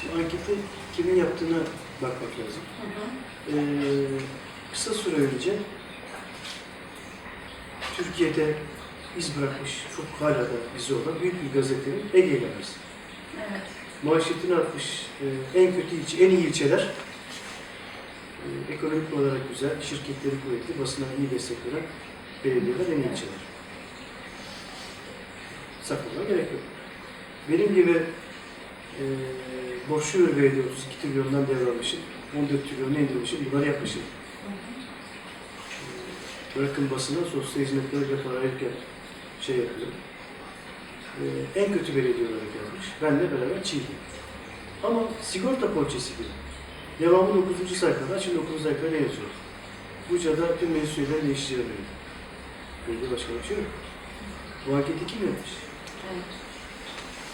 Şimdi anketi kimin yaptığına bakmak lazım. Ee, kısa süre önce Türkiye'de iz bırakmış, çok hala da bizi olan büyük bir gazetenin Ege Gazetesi. Evet. Manşetini atmış e, en kötü ilçe, en iyi ilçeler e, ekonomik olarak güzel, şirketleri kuvvetli, basına iyi destek veren belediyeler en iyi ilçeler. Saklamaya gerek yok. Benim gibi e, borçlu belediye 32 trilyondan devralmışım, 14 trilyonuna indirmişim, bunları yapmışım. Bırakın basına, sosyal hizmetlere para ayırırken şey yapıyorum. Ee, en kötü belediye olarak yazmış. Benle beraber çiğdim. Ama sigorta poliçesi gibi. Devamı 9. sayfada, şimdi 9. sayfada ne yazıyor? Buca'da tüm değişeceği belirli. Belediye başkanı şey yok. Bu anketi kim yapmış? Evet.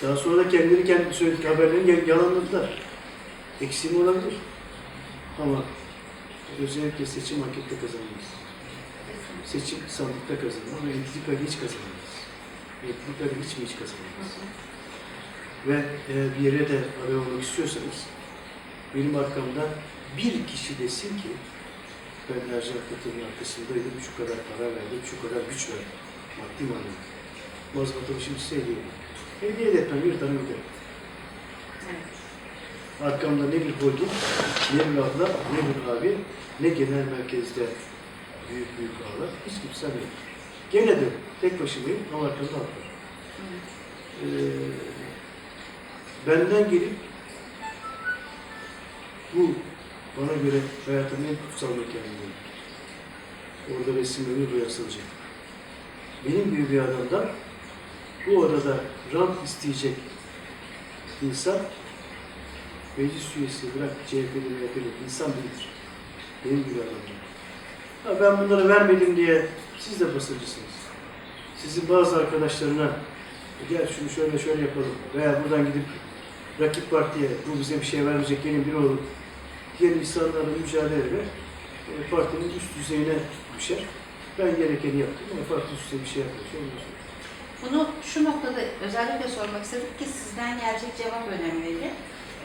Daha sonra da kendileri kendi söyledikleri haberlerini yal- yalanladılar. Eksiğim olabilir. Ama özellikle seçim ankette kazanılmaz. Seçim sandıkta kazanılır ama entrikayı hiç kazanılmaz. Entrikayı hiç mi hiç kazanılmaz. Ve eğer bir yere de aday olmak istiyorsanız benim arkamda bir kişi desin ki ben Ercan Kıtır'ın arkasındaydım, şu kadar para verdim, şu kadar güç verdim. Maddi manevi. Mazbatımı şimdi size hediye etmem, bir tane öderim. Evet. Arkamda ne bir holding, ne bir abla, ne bir abi, ne genel merkezde büyük büyük ağlar, hiç kimse yok. Gene de tek başımayım ama arkamda halk var. Ee, benden gelip bu bana göre hayatımın en kutsal mekanı Orada resimlerini buraya asılacak. Benim gibi bir adamdan bu odada rant isteyecek insan meclis üyesi bırak CHP'li MHP'li insan değildir. Benim gibi adamlar. Ben bunları vermedim diye siz de basıncısınız. Sizin bazı arkadaşlarına gel şunu şöyle şöyle yapalım veya buradan gidip rakip partiye bu bize bir şey vermeyecek gelin biri olur diğer insanlarla mücadeleyle e, partinin üst düzeyine düşer. Ben gerekeni yaptım ama parti üst düzey bir şey yapıyorsa ondan. Bunu şu noktada özellikle sormak istedik ki sizden gelecek cevap önemliydi.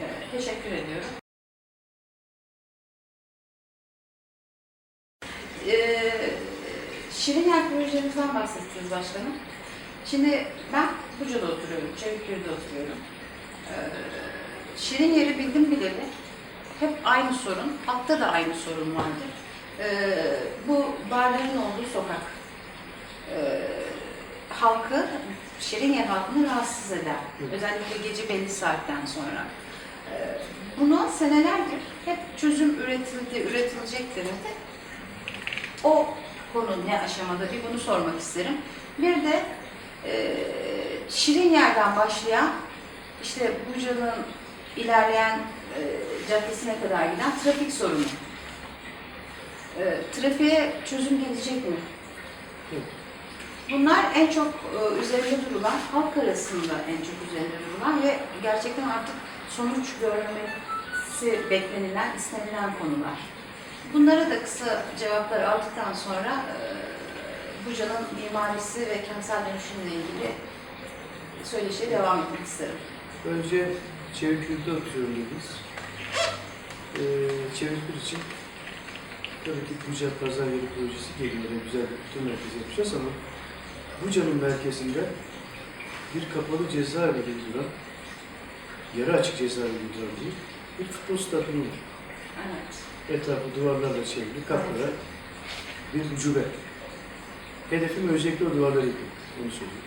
Ee, teşekkür ediyorum. Ee, Şirin Yer projemizden bahsettiniz başkanım. Şimdi ben Buca'da oturuyorum, Çevikköy'de oturuyorum. Ee, Şirin Yer'i bildim bileli hep aynı sorun, altta da aynı sorun vardır. Ee, bu barların olduğu sokak. Halkı, Şirinyer halkını rahatsız eder. Özellikle gece belli saatten sonra. Ee, Buna senelerdir hep çözüm üretildi, üretilecek denildi. O konu ne aşamada bir bunu sormak isterim. Bir de e, Şirin yerden başlayan işte Buca'nın ilerleyen e, caddesine kadar giden trafik sorunu. E, trafiğe çözüm gelecek mi? Evet. Bunlar en çok e, üzerinde durulan, halk arasında en çok üzerinde durulan ve gerçekten artık sonuç görmesi beklenilen, istenilen konular. Bunlara da kısa cevaplar aldıktan sonra e, Buca'nın mimarisi ve kentsel dönüşümle ilgili söyleşiye devam etmek isterim. Önce Çevikür'de oturuyorum dediniz. Ee, Çevikür için tabii ki Buca Pazar Yeri Projesi geliyor. Güzel bir bütün merkez yapacağız ama Buca'nın merkezinde bir kapalı cezaevi duran, yarı açık cezaevi duran değil, bir futbol stadyumu var. Evet. Etrafı duvarlarla çevrili, kapıda bir ucube. Hedefim öncelikle o duvarları yıkmak, onu söyleyeyim.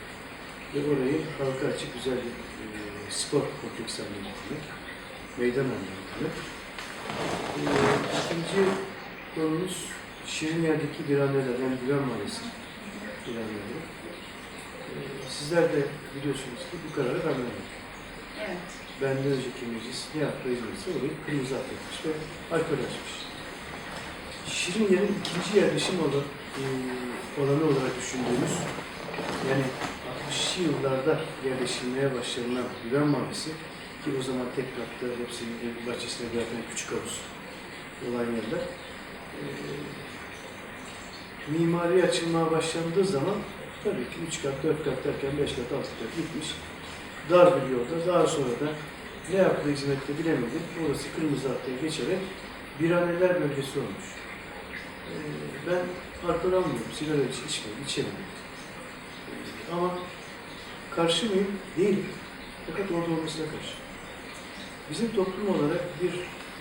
Ve orayı halka açık güzel bir e, spor kompleksi haline getirmek, meydan haline getirmek. E, ikinci konumuz Şirinler'deki biraneler, yani Güven Mahallesi biraneleri. E, sizler de biliyorsunuz ki bu kararı ben verdim. Evet. Benden önceki meclis ne yaptı hizmetse orayı kırmızı atlatmış ve alkol açmış. Şirin yerin ikinci yerleşim alanı, e, alanı olarak düşündüğümüz, yani 60'lı yıllarda yerleşilmeye başlanılan Güven Mahallesi ki o zaman tek katta hepsinin bahçesine bırakılan küçük havuz olan yerler. E, mimari açılmaya başlandığı zaman tabii ki 3 kat, 4 kat derken 5 kat, 6 kat gitmiş. Dar bir yolda daha sonra da ne yaptığı hizmette bilemedim. Orası kırmızı hattaya geçerek biraneler bölgesi olmuş. Ee, ben alkol almıyorum, sigara iç, içmiyorum, içemiyorum. Ee, ama karşı mıyım? Değilim. Fakat orada olmasına karşı. Bizim toplum olarak bir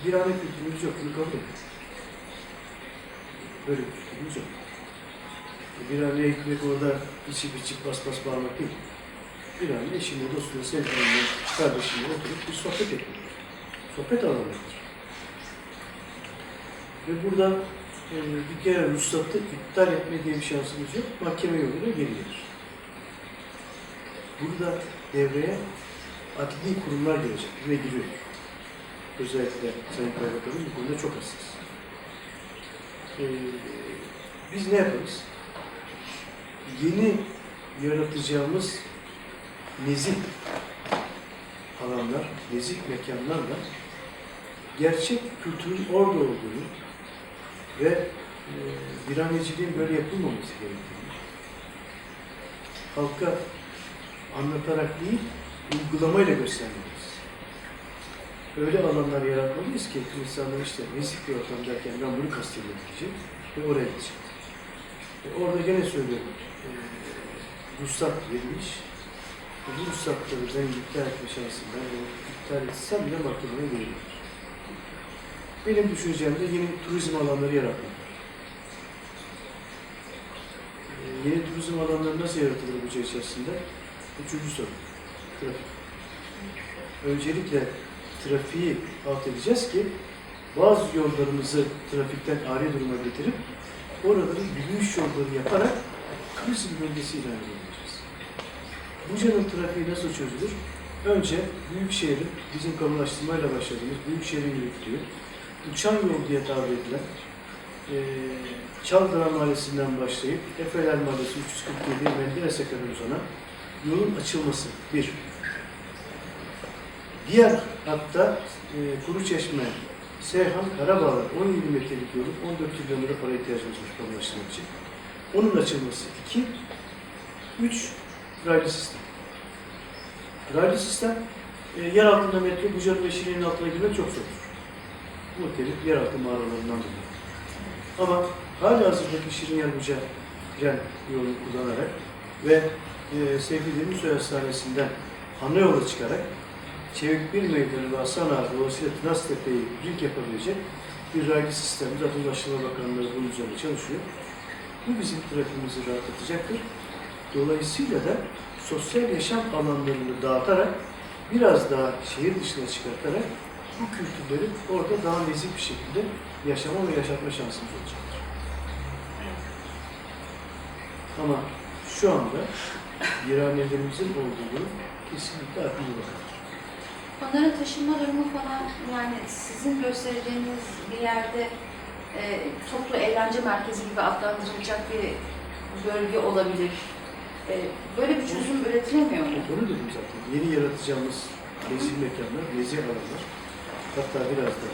birane kültürümüz yok, bunu kabul ediyoruz. Böyle bir kültürümüz yok. Bir araya gitmek orada içip içip bas bas bağırmak değil. Bir araya eşimle, dostumla, sevgilimle, kardeşimle oturup bir sohbet etmek. Sohbet alanıdır. Ve burada e, bir kere ruhsatı iptal etme diye bir şansımız yok. Mahkeme yoluyla geri. Burada devreye adli kurumlar gelecek ve giriyor. Özellikle Sayın Kaymakamım bu konuda çok hassas. Ee, biz ne yaparız? Yeni yaratacağımız nezih alanlar, nezih mekanlarla gerçek kültürün orada olduğunu ve e, viraneciliğin böyle yapılmaması gerektiğini halka anlatarak değil, uygulamayla göstermeliyiz. Öyle alanlar yaratmalıyız ki insanlar işte nezih bir ortam derken ben bunu kastediyorum diyecek ve oraya gidecek. E, orada gene söylüyorum, e, ruhsat verilmiş. E, bu ruhsatları ben iptal etme şansım ben o iptal etsem bile mahkemeye verilir. Benim düşüncem de yeni turizm alanları yaratmak. E, yeni turizm alanları nasıl yaratılır bu içerisinde? Üçüncü soru. Trafik. Öncelikle trafiği alt edeceğiz ki bazı yollarımızı trafikten ari duruma getirip oraları yürüyüş yolları yaparak turizm bölgesi ilan edeceğiz. Buca'nın trafiği nasıl çözülür? Önce Büyükşehir'in bizim kamulaştırmayla başladığımız Büyükşehir'in yürüttüğü uçan yol diye tabir edilen eee Çaldıran Mahallesi'nden başlayıp Efeler Mahallesi 347 Menderes'e kadar uzanan yolun açılması bir. Diğer hatta e, Kuruçeşme, Seyhan, Karabağlar 17 metrelik yolu 14 milyon lira para ihtiyacımız var kamulaştırmak için. Onun açılması iki. Üç, raylı sistem. Raylı sistem, e, yer altında metro, Buca'nın ve Şirin'in altına girmek çok zordur. Muhtelif yeraltı mağaralarından dolayı. Ama hala hazırdaki Şirin Yer Buca tren yolunu kullanarak ve e, sevgili Demirsoy Hastanesi'nden ana yola çıkarak Çevik bir meydanı ve Hasan Ağa dolayısıyla Tınaztepe'yi link yapabilecek bir raylı sistem. Zaten Ulaştırma Bakanlığı bunun üzerine çalışıyor. Bu bizim trafiğimizi rahatlatacaktır. Dolayısıyla da sosyal yaşam alanlarını dağıtarak biraz daha şehir dışına çıkartarak bu kültürleri orada daha nezih bir şekilde yaşama ve yaşatma şansımız olacaktır. Ama şu anda viranelerimizin olduğunu kesinlikle aklımda bakar. Onların taşınma durumu falan yani sizin göstereceğiniz bir yerde e, toplu eğlence merkezi gibi adlandırılacak bir bölge olabilir. E, böyle bir çözüm üretilemiyor mu? Onu dedim zaten. Yeni yaratacağımız nezih mekanlar, nezih alanlar. Hatta biraz da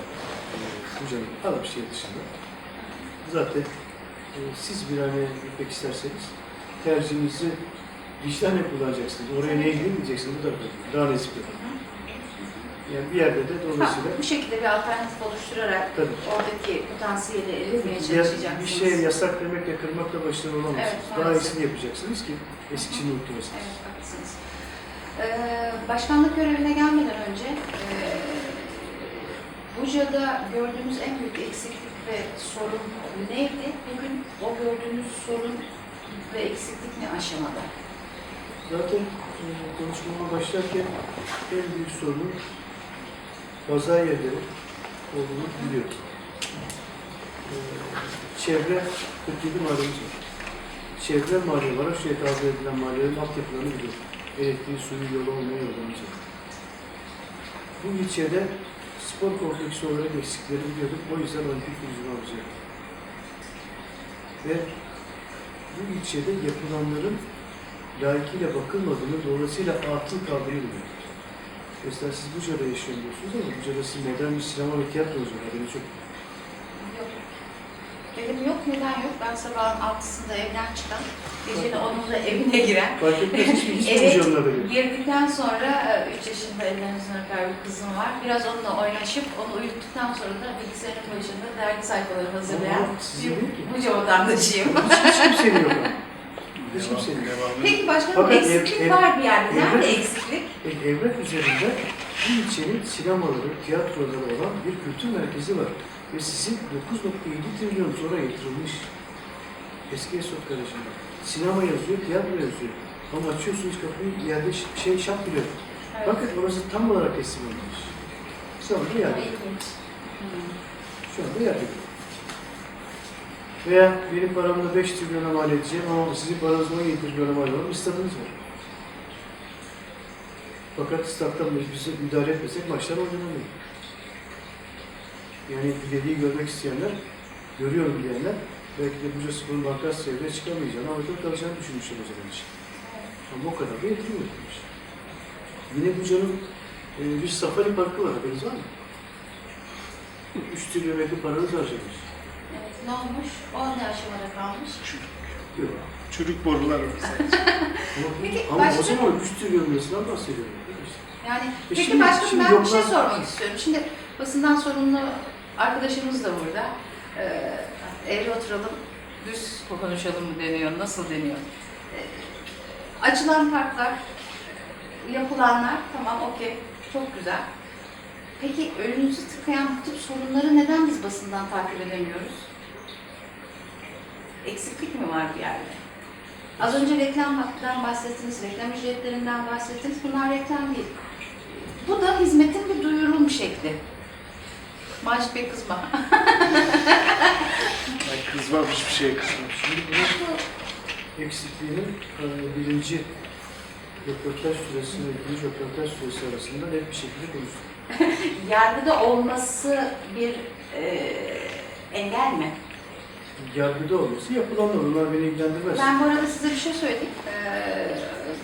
e, Buca'nın az bir şey dışında. Zaten e, siz bir hane gitmek isterseniz tercihinizi vicdanla kullanacaksınız. Oraya neye gidemeyeceksiniz bu da böyle. Daha nezih bir. Yani bir yerde de Ha, dolayısıyla bu şekilde bir alternatif oluşturarak tabii. oradaki potansiyeli eritmeye çalışacaksınız. bir şeye yasak demekle kırmakla başarılı olamazsınız. Evet, Daha iyisini yapacaksınız ki eskisini unutturasınız. Evet, haklısınız. Ee, başkanlık görevine gelmeden önce e, Buca'da gördüğünüz en büyük eksiklik ve sorun neydi? Bugün o gördüğünüz sorun ve eksiklik ne aşamada? Zaten e, konuşmama başlarken en büyük sorun kaza yerleri olduğunu biliyorum. E, çevre 47 mahallemiz var. Çevre mahalle olarak şuraya tabir edilen mahallelerin altyapılarını biliyorum. Elektriği, suyu, yolu olmayan yollarımız var. Bu ilçede spor kompleksi olarak eksikleri biliyordum. O yüzden olimpik turizm alacağım. Ve bu ilçede yapılanların layıkıyla bakılmadığını, dolayısıyla atıl kaldığını biliyoruz. Mesela siz Buca'da yaşıyorsunuz ama Buca'da sizin modern bir sinema ve tiyatromuz var, haberiniz yok. Yok. Benim yok, neden yok? Ben sabahın altısında evden çıkan, gecenin onunda evine giren, Fark etmez hiçbir hiçbir Evet. girdikten sonra 3 yaşında ellerinizin öper bir kızım var. Biraz onunla oynaşıp, onu uyuttuktan sonra da bilgisayarın başında dergi sayfalarını hazırlayan bir buca vatandaşıyım. Hiç, hiç kimsenin yok. Hiç kimsenin yok. Peki başkanım eksiklik ev- var bir yerde. Nerede evre- eksiklik? E, evrak üzerinde bu ilçenin sinemaları, tiyatroları olan bir kültür merkezi var. Ve sizin 9.7 trilyon sonra yatırılmış. Eski Esot Garajı'nda. Sinema yazıyor, tiyatro yazıyor. Ama açıyorsunuz kapıyı, yerde şey şap bile yok. Bakın orası tam olarak teslim edilmiş. Şu anda yerde. Şu anda yerde. Veya benim paramı da 5 trilyona mal edeceğim ama sizin paranızı 17 trilyona mal olan bir stadınız var. Fakat stat'tan biz bize müdahale etmesek maçlar oynanamıyor. Yani ileriyi görmek isteyenler, görüyorum diyenler, belki de Buca Spor'un bankas seviyeye çıkamayacağını, Avrupa'da kalacağını düşünmüşler o zaman için. Ama o kadar da yatırım yapılmış. Yine Buca'nın e, bir safari parkı var, haberiniz var mı? 3 trilyon yakın paranız harcamış. Evet, ne olmuş? O ne aşamada kalmış? Yok. Çürük borular var sadece. Ama, Peki, ama başka- o zaman 3 trilyon lirasından bahsediyorum. Yani E peki şimdi- başkanım şimdi ben bir şey yoklar- sormak istiyorum. Şimdi basından sorumlu arkadaşımız da burada. Ee, eğri oturalım, düz konuşalım mı deniyor, nasıl deniyor? Ee, açılan parklar, yapılanlar tamam okey, çok güzel. Peki önümüzü tıkayan bu tip sorunları neden biz basından takip edemiyoruz? Eksiklik mi var bir yerde? Az önce reklamdan bahsettiniz, reklam ücretlerinden bahsettiniz. Bunlar reklam değil. Bu da hizmetin bir duyurulum şekli. Macit Bey kızma. Ben kızmam hiçbir şeye kızmam. Şimdi bunun eksikliğinin e, birinci röportaj süresi ve ikinci röportaj süresi arasında net bir şekilde konuştuk. Yargıda olması bir e, engel mi? Yargıda olması yapılanlar, onlar beni ilgilendirmez. Ben bu arada size bir şey söyleyeyim.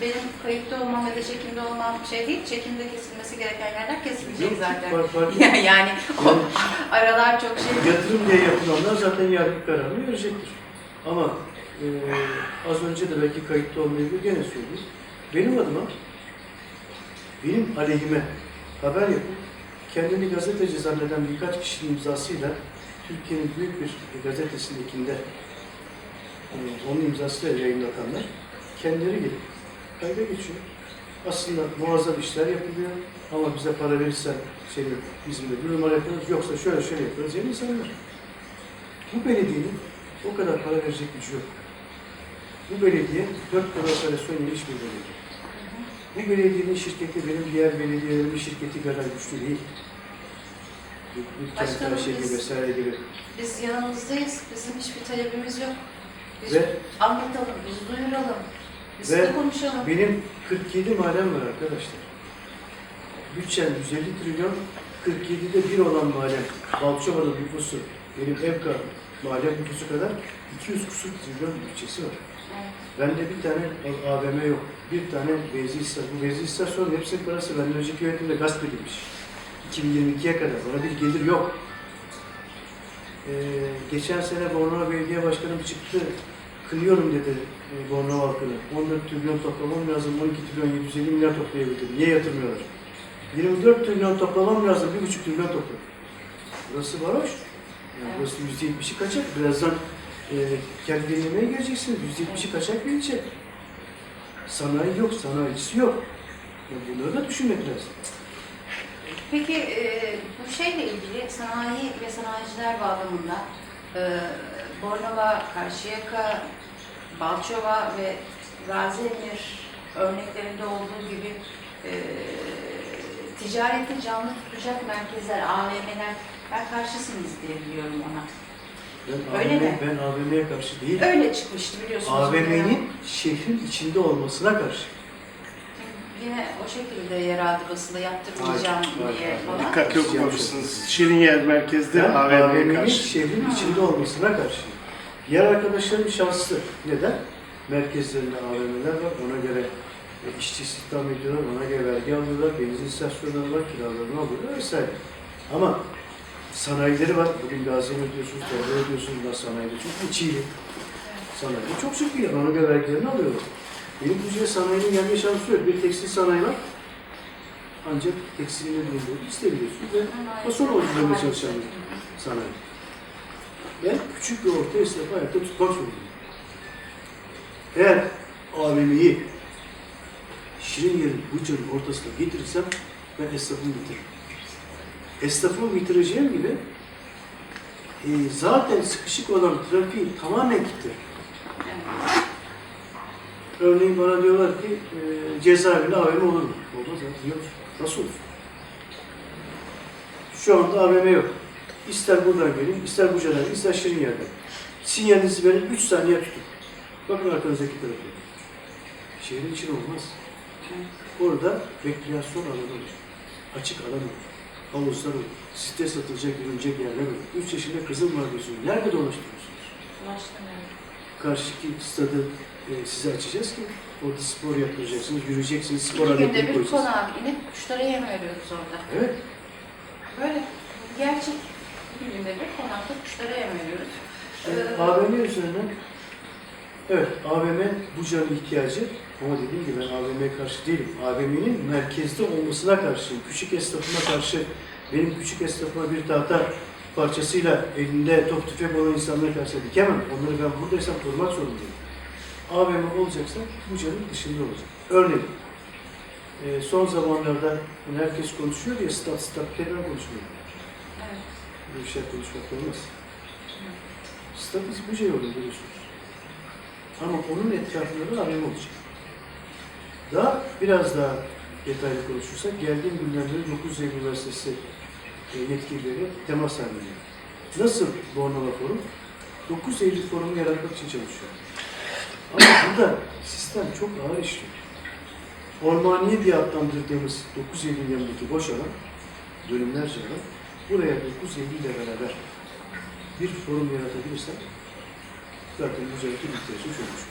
Benim kayıtta olmam ya da çekimde olmam şey değil, çekimde kesilmesi gereken yerler kesilecek Yok, zaten. fark- fark Ya- yani o Yani aralar çok şey. yatırım diye yapılanlar zaten yargı kararını verecektir. Ama e, az önce de belki kayıtlı olmayabilir gene söyleyeyim. Benim adıma, benim aleyhime haber yapıp kendini gazeteci zanneden birkaç kişinin imzasıyla Türkiye'nin büyük bir gazetesindekinde e, onun imzasıyla yayınlatanlar kendileri gelip kayda geçiyor. Aslında muazzam işler yapılıyor ama bize para verirsen şey yok, bizim de bir numara yapıyoruz yoksa şöyle şöyle yapıyoruz diyen insanlar. Bu belediyenin o kadar para verecek gücü yok. Bu belediye dört operasyon yemiş bir belediye. Bu belediyenin şirketi benim diğer belediyelerimin şirketi kadar güçlü değil. Başkanım, şey biz- vesaire gibi. Biz yanınızdayız. Bizim hiçbir talebimiz yok. Biz Ve anlatalım, biz duyuralım. Biz Ve konuşalım. benim 47 mahallem var arkadaşlar. Bütçem 150 trilyon, 47'de bir olan mahallem. Balçova'da nüfusu, benim Evka mahallem nüfusu kadar 200 kusur trilyon bütçesi var. Bende bir tane AVM yok. Bir tane benzin istasyonu. Bu benzin istasyonunun hepsinin parası benden önceki yönetimde gasp edilmiş. 2022'ye kadar. Ona bir gelir yok. Ee, geçen sene Bornova Belediye Başkanım çıktı. Kınıyorum dedi Bornova halkını. 14 trilyon toplamam lazım. 12 trilyon 750 milyar toplayabildim. Niye yatırmıyorlar? 24 trilyon toplamam lazım. 1,5 trilyon topla. Burası varoş. Yani burası %70'i kaçak. Birazdan e, kendi dinlemeye geleceksiniz. %70'i kaçak bir ilçe. Sanayi yok, sanayicisi yok. Ya bunları da düşünmek lazım. Peki e, bu şeyle ilgili sanayi ve sanayiciler bağlamında e, Bornova, Karşıyaka, Balçova ve Gaziemir örneklerinde olduğu gibi e, ticareti canlı tutacak merkezler, AVM'ler ben karşısınız diye biliyorum ona. Ben Öyle AVM, mi? Ben AVM'ye karşı değil. Öyle çıkmıştı biliyorsunuz. AVM'nin şehrin içinde olmasına karşı. Yine o şekilde yerel basında yaptırmayacağım Hayır, diye hayır, hayır. falan. Dikkat yok. Şirin yer merkezde Ben AVM'ye AVM'nin karşı. şehrin içinde olmasına karşı. Diğer arkadaşlarım şanslı. Neden? Merkezlerinde AVM'ler var. Ona göre e, işçi istihdam ediyorlar. Ona göre vergi alıyorlar. Benzin istasyonları var. Kiralarını alıyorlar vesaire. Ama sanayileri var. Bugün Gazi'ye ödüyorsunuz, Terbiye ödüyorsunuz. Bunlar sanayide çok içiyle. Sanayide çok sıkı yani. Ona göre vergilerini alıyorlar. Benim Buca'ya sanayinin gelme şansı yok. Bir tekstil sanayi var. Ancak tekstilini bulunduğunu istebiliyorsunuz ve fason oluşturmaya çalışan bir sanayi. Ben küçük bir orta esnafı ayakta tutmak zorundayım. Eğer AVM'yi şirin yerin Buca'nın ortasına getirirsem ben esnafımı bitiririm. Esnafımı bitireceğim gibi e, zaten sıkışık olan trafiği tamamen kilitlerim. Örneğin bana diyorlar ki e, cezaevinde AVM olur mu? Olmaz abi. Yok. Nasıl olur? Şu anda AVM yok. İster buradan gelin, ister Buca'dan, gelin, ister Şirin yerden. Sinyalinizi verin, 3 saniye tutun. Bakın arkanızdaki tarafa. Şehrin için olmaz. Orada rekreasyon alanı olur. Açık alan olur. Havuzlar olur. Site satılacak, yürünecek yerler olur. 3 yaşında kızım var diyorsunuz. Nerede dolaştırıyorsunuz? Karşıki stadı e, size açacağız ki orada spor yapacaksınız, yürüyeceksiniz, spor günde aletleri bir koyacaksınız. konağa inip kuşlara yem veriyoruz orada. Evet, Böyle gerçek bir günde bir konakta kuşlara yem veriyoruz. Ee, AVM üzerinden, evet AVM Buca'nın ihtiyacı ama dediğim gibi ben AVM'ye karşı değilim. AVM'nin merkezde olmasına karşıyım. Küçük esnafıma karşı, benim küçük esnafıma bir tahta parçasıyla elinde top tüfek olan insanlara karşı dikemem. Onları ben buradaysam korumak zorundayım. AVM olacaksa Buca'nın dışında olacak. Örneğin, e, son zamanlarda herkes konuşuyor ya, stat stat tekrar konuşmuyor. Bu işler konuşmak olmaz. Stat biz Buca yolu biliyorsunuz. Ama onun etrafında da olacak. Daha biraz daha detaylı konuşursak, geldiğim günden beri 9 Eylül Üniversitesi e, yetkilileri temas halinde. Nasıl Bornova Forum? 9 Eylül Forumu yaratmak için çalışıyor. Ama burada sistem çok ağır işliyor. Ormaniye diye adlandırdığımız 9 Eylül yanındaki boş alan, dönümlerce alan, buraya 9 Eylül ile beraber bir forum yaratabilirsek zaten güzellikle ihtiyacım çözmüş.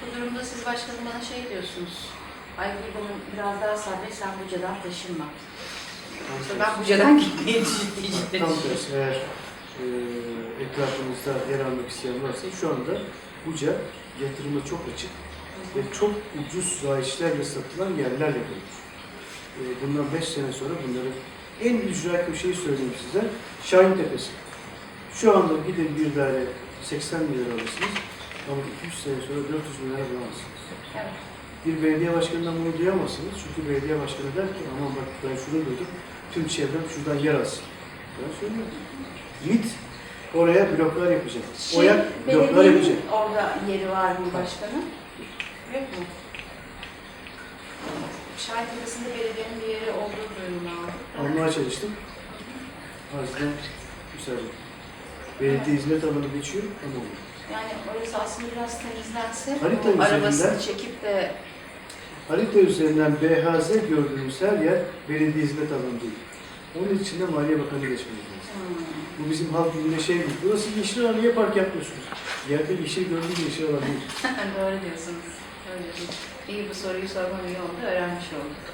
Bu durumda siz başkanım bana şey diyorsunuz. Ay bir bunu biraz daha sabret sen Buca'dan taşınma. Yoksa ben Buca'dan gitmeyi ciddi ciddi Tam tersi eğer e, etrafımızda yer almak isteyen varsa şu anda Buca yatırıma çok açık ve çok ucuz rayişlerle satılan yerler yapılmış. E, bundan 5 sene sonra bunları en ücra köşeyi söyleyeyim size. Şahin Tepesi. Şu anda gidin bir daire 80 bin lira alırsınız ama 200 sene sonra 400 bin lira bulamazsınız. Evet. Bir belediye başkanından bunu duyamazsınız. Çünkü belediye başkanı der ki aman bak ben şunu duydum. Tüm çevrem şuradan yer alsın. Ben söylüyorum. Git oraya bloklar yapacak. Şey, Oraya bloklar yapacak. orada yeri var mı başkanım? Yok mu? Şahit Tepesi'nde belediyenin bir yeri olduğu Almaya çalıştım. Arzdan müsaade. Belediye hizmet alanı geçiyor ama olmuyor. Yani orası aslında biraz temizlense, Harita o arabasını üzerinden- çekip de Harita üzerinden BHZ gördüğümüz her yer belediye hizmet alanı değil. Onun için de Maliye Bakanı geçmemiz lazım. hmm, Bu bizim halk dilinde şey değil. Burası yeşil alan niye park yapmıyorsunuz? Yerde yeşil gördüğünüz yeşil alan değil. doğru diyorsunuz. Öyle değil. İyi bu soruyu sormam iyi oldu, öğrenmiş olduk.